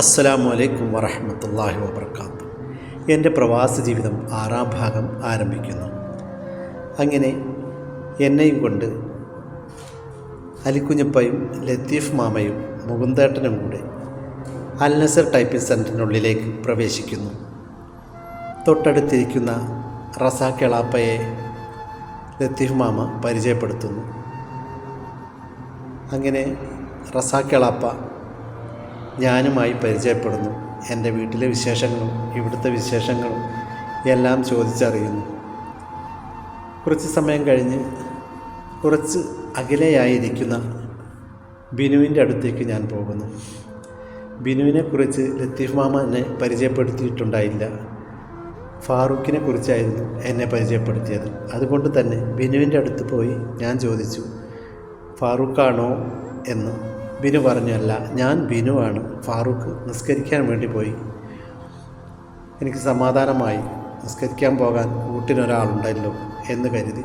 അസ്സലാമു അലൈക്കും വറഹമത്തല്ലാഹി വബർക്കാത്തു. എന്റെ പ്രവാസ ജീവിതം ആറാം ഭാഗം ആരംഭിക്കുന്നു. അങ്ങനെ എന്നെയും കൊണ്ട് അലിക്കുഞ്ഞപ്പയും ലത്തീഫ് മാമയും മുകുന്ദേട്ടനും കൂടെ അൽനസർ ടൈപ്പിംഗ് സെന്ററിനുള്ളിലേക്ക് പ്രവേശിക്കുന്നു. തൊട്ടടുത്തിരിക്കുന്ന റസാഖ് എളാപ്പയെ ലത്തീഫ് മാമ പരിചയപ്പെടുത്തുന്നു. അങ്ങനെ റസാഖ് എളാപ്പ ഞാനുമായി പരിചയപ്പെടുന്നു. എന്റെ വീട്ടിലെ വിശേഷങ്ങളും ഇവിടുത്തെ വിശേഷങ്ങളും എല്ലാം ചോദിച്ചറിയുന്നു. കുറച്ച് സമയം കഴിഞ്ഞ് കുറച്ച് അകലെയായിരിക്കുന്ന ബിനുവിന്റെ അടുത്തേക്ക് ഞാൻ പോകുന്നു. ബിനുവിനെക്കുറിച്ച് ലത്തീഫ് മാമ എന്നെ പരിചയപ്പെടുത്തിയിട്ടുണ്ടായില്ല. ഫാറൂഖിനെ കുറിച്ചായിരുന്നു എന്നെ പരിചയപ്പെടുത്തിയത്. അതുകൊണ്ട് തന്നെ ബിനുവിന്റെ അടുത്ത് പോയി ഞാൻ ചോദിച്ചു ഫാറൂഖാണോ? എന്ന്. ബിനു പറഞ്ഞല്ല ഞാൻ ബിനുവാണ്. ഫാറൂഖ് നിസ്കരിക്കാൻ വേണ്ടി പോയി. എനിക്ക് സമാധാനമായി നിസ്കരിക്കാൻ പോകാൻ കൂട്ടിനൊരാളുണ്ടല്ലോ എന്ന് കരുതി.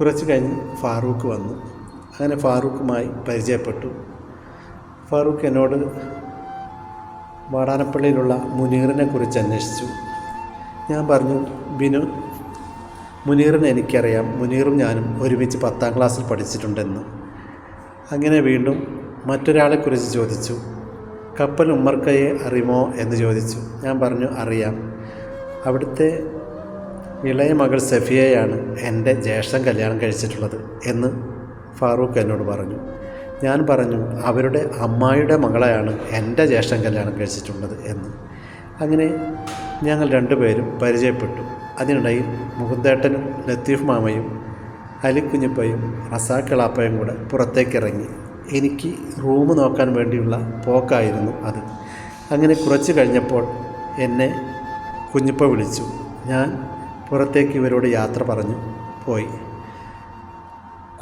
കുറച്ച് കഴിഞ്ഞ് ഫാറൂഖ് വന്നു. അങ്ങനെ ഫാറൂഖുമായി പരിചയപ്പെട്ടു. ഫാറൂഖ് എന്നോട് വാടാനപ്പള്ളിയിലുള്ള മുനീറിനെ കുറിച്ച് അന്വേഷിച്ചു. ഞാൻ പറഞ്ഞു ബിനു മുനീറിനെ എനിക്കറിയാം. മുനീറും ഞാനും ഒരുമിച്ച് പത്താം ക്ലാസ്സിൽ പഠിച്ചിട്ടുണ്ടെന്ന്. അങ്ങനെ വീണ്ടും മറ്റൊരാളെക്കുറിച്ച് ചോദിച്ചു. കപ്പൽ ഉമ്മർക്കയെ അറിയുമോ? എന്ന് ചോദിച്ചു. ഞാൻ പറഞ്ഞു അറിയാം. അവിടുത്തെ ഇളയ മകൾ സഫിയയാണ് എന്റെ ജ്യേഷ്ഠൻ കല്യാണം കഴിച്ചിട്ടുള്ളത് എന്ന് ഫാറൂഖ് എന്നോട് പറഞ്ഞു. ഞാൻ പറഞ്ഞു അവരുടെ അമ്മായിയുടെ മകളെയാണ് എന്റെ ജ്യേഷ്ഠൻ കല്യാണം കഴിച്ചിട്ടുള്ളത് എന്ന്. അങ്ങനെ ഞങ്ങൾ രണ്ടുപേരും പരിചയപ്പെട്ടു. അതിനിടയിൽ മുകുന്ദേട്ടനും ലത്തീഫ് മാമയും അലിക്കുഞ്ഞപ്പയും റസാക്കിളാപ്പയും കൂടെ പുറത്തേക്കിറങ്ങി. എനിക്ക് റൂം നോക്കാൻ വേണ്ടിയുള്ള പോക്കായിരുന്നു അത്. അങ്ങനെ കുറച്ച് കഴിഞ്ഞപ്പോൾ എന്നെ കുഞ്ഞിപ്പ വിളിച്ചു. ഞാൻ പുറത്തേക്ക് ഇവരോട് യാത്ര പറഞ്ഞു പോയി.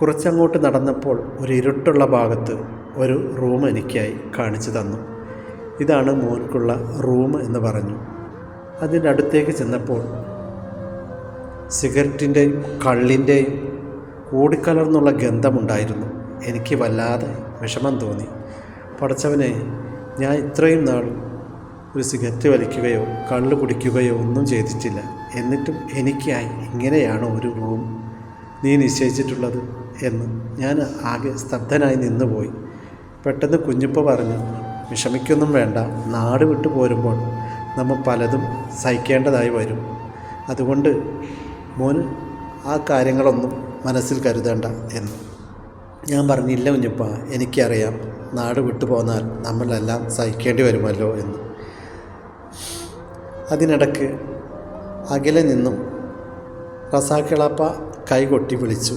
കുറച്ചങ്ങോട്ട് നടന്നപ്പോൾ ഒരു ഇരുട്ടുള്ള ഭാഗത്ത് ഒരു റൂം എനിക്കായി കാണിച്ചു തന്നു. ഇതാണ് മോൻക്കുള്ള റൂം എന്ന് പറഞ്ഞു. അതിന്റെ അടുത്തേക്ക് ചെന്നപ്പോൾ സിഗരറ്റിന്റെയും കള്ളിന്റെയും കൂടിക്കലർന്നുള്ള ഗന്ധമുണ്ടായിരുന്നു. എനിക്ക് വല്ലാതെ വിഷമം തോന്നി. പടച്ചവനെ ഞാൻ ഇത്രയും നാൾ ഒരു സിഗരറ്റ് വലിക്കുകയോ കള്ള് കുടിക്കുകയോ ഒന്നും ചെയ്തിട്ടില്ല. എന്നിട്ടും എനിക്കായി ഇങ്ങനെയാണോ ഒരു റൂം നീ നിശ്ചയിച്ചിട്ടുള്ളത് എന്ന് ഞാൻ ആകെ സ്തബ്ധനായി നിന്നുപോയി. പെട്ടെന്ന് കുഞ്ഞുപ്പ പറഞ്ഞു വിഷമിക്കൊന്നും വേണ്ട. നാട് വിട്ടു പോരുമ്പോൾ നമ്മൾ പലതും സഹിക്കേണ്ടതായി വരും. അതുകൊണ്ട് മോന് ആ കാര്യങ്ങളൊന്നും മനസ്സിൽ കരുതേണ്ട എന്ന്. ഞാൻ പറഞ്ഞില്ല കുഞ്ഞപ്പ എനിക്കറിയാം. നാട് വിട്ടു പോന്നാൽ നമ്മളെല്ലാം സഹിക്കേണ്ടി വരുമല്ലോ എന്ന്. അതിനിടക്ക് അകലെ നിന്നും റസാക്കിളാപ്പ കൈകൊട്ടി വിളിച്ചു.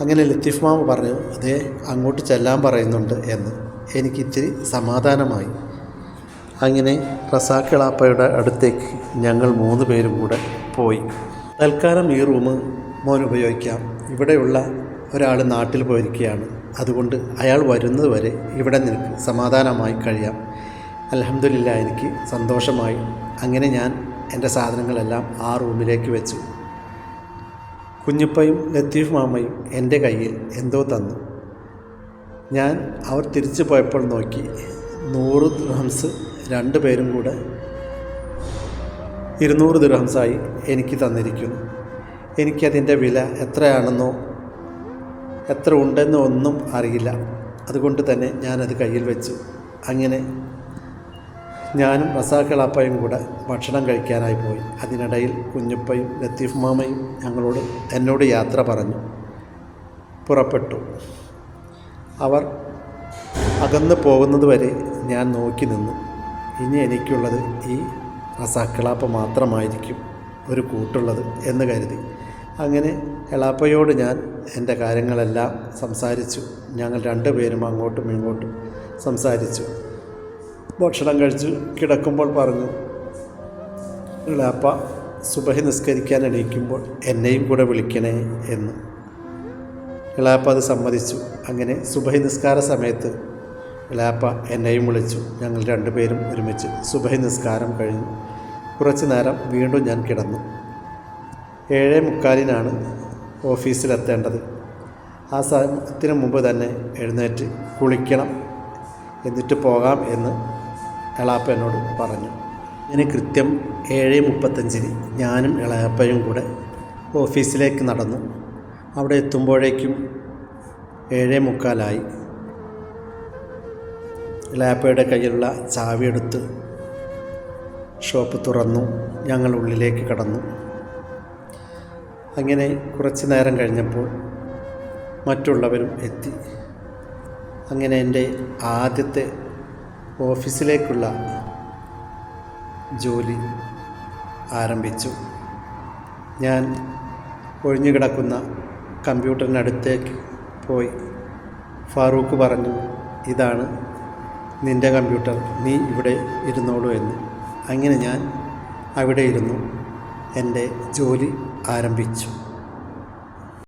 അങ്ങനെ ലത്തീഫ് മാമ പറഞ്ഞു അതേ അങ്ങോട്ട് ചെല്ലാൻ പറയുന്നുണ്ട് എന്ന്. എനിക്ക് ഇത്തിരി സമാധാനമായി. അങ്ങനെ റസാക്കിളാപ്പയുടെ അടുത്തേക്ക് ഞങ്ങൾ മൂന്ന് പേരും കൂടെ പോയി. തൽക്കാലം ഈ റൂം മോൻ ഉപയോഗിക്കാം. ഇവിടെയുള്ള ഒരാൾ നാട്ടിൽ പോയിരിക്കുകയാണ്. അതുകൊണ്ട് അയാൾ വരുന്നത് വരെ ഇവിടെ നിനക്ക് സമാധാനമായി കഴിയാം. അലഹമില്ല എനിക്ക് സന്തോഷമായി. അങ്ങനെ ഞാൻ എന്റെ സാധനങ്ങളെല്ലാം ആ റൂമിലേക്ക് വെച്ചു. കുഞ്ഞുപ്പയും ലത്തീഫ് മാമയും എന്റെ കയ്യിൽ എന്തോ തന്നു. ഞാൻ അവർ തിരിച്ചു പോയപ്പോൾ നോക്കി നൂറ് ദിർഹംസ് രണ്ട് പേരും കൂടെ ഇരുന്നൂറ് ദിർഹംസായി എനിക്ക് തന്നിരിക്കുന്നു. എനിക്കതിന്റെ വില എത്രയാണെന്നോ എത്ര ഉണ്ടെന്നോ ഒന്നും അറിയില്ല. അതുകൊണ്ട് തന്നെ ഞാനത് കയ്യിൽ വെച്ചു. അങ്ങനെ ഞാനും റസാക്കളാപ്പയും കൂടെ ഭക്ഷണം കഴിക്കാനായി പോയി. അതിനിടയിൽ കുഞ്ഞുപ്പയും ലത്തീഫ് മാമയും ഞങ്ങളോട് എന്നോട് യാത്ര പറഞ്ഞു. പുറപ്പെട്ടു. അവർ അകന്നു പോകുന്നതുവരെ ഞാൻ നോക്കി നിന്നു. ഇനി എനിക്കുള്ളത് ഈ റസാക്കളാപ്പ മാത്രമായിരിക്കും ഒരു കൂട്ടുള്ളത് എന്ന് കരുതി. അങ്ങനെ എളാപ്പയോട് ഞാൻ എന്റെ കാര്യങ്ങളെല്ലാം സംസാരിച്ചു. ഞങ്ങൾ രണ്ടുപേരും അങ്ങോട്ടും ഇങ്ങോട്ടും സംസാരിച്ചു. ഭക്ഷണം കഴിച്ച് കിടക്കുമ്പോൾ പറഞ്ഞു ഇളാപ്പ സുബഹി നിസ്കരിക്കാൻ എണീക്കുമ്പോൾ എന്നെയും കൂടെ വിളിക്കണേ എന്ന്. ഇളാപ്പ അത് സമ്മതിച്ചു. അങ്ങനെ സുബഹി നിസ്കാര സമയത്ത് ഇളാപ്പ എന്നെയും വിളിച്ചു. ഞങ്ങൾ രണ്ടുപേരും ഒരുമിച്ച് സുബഹി നിസ്കാരം കഴിഞ്ഞു. കുറച്ച് നേരം വീണ്ടും ഞാൻ കിടന്നു. ഏഴേ മുക്കാലിനാണ് ഓഫീസിലെത്തേണ്ടത്. ആ സമയത്തിന് മുമ്പ് തന്നെ എഴുന്നേറ്റ് കുളിക്കണം എന്നിട്ട് പോകാം എന്ന് എളാപ്പ എന്നോട് പറഞ്ഞു. അങ്ങനെ കൃത്യം ഏഴ് മുപ്പത്തഞ്ചിന് ഞാനും ഇളയപ്പയും കൂടെ ഓഫീസിലേക്ക് നടന്നു. അവിടെ എത്തുമ്പോഴേക്കും ഏഴേ മുക്കാലായി ഇളയപ്പയുടെ കയ്യിലുള്ള ചാവിയെടുത്ത് ഷോപ്പ് തുറന്നു. ഞങ്ങൾ ഉള്ളിലേക്ക് കടന്നു. അങ്ങനെ കുറച്ച് നേരം കഴിഞ്ഞപ്പോൾ മറ്റുള്ളവരും എത്തി. അങ്ങനെ എന്റെ ആദ്യത്തെ ഓഫീസിലേക്കുള്ള ജോലി ആരംഭിച്ചു. ഞാൻ ഒഴിഞ്ഞു കിടക്കുന്ന കമ്പ്യൂട്ടറിനടുത്തേക്ക് പോയി. ഫാറൂഖ് പറഞ്ഞു ഇതാണ് നിന്റെ കമ്പ്യൂട്ടർ. നീ ഇവിടെ ഇരുന്നോളൂ എന്ന്. അങ്ങനെ ഞാൻ അവിടെ ഇരുന്നു. എന്റെ ജോലി ആരംഭിച്ചു.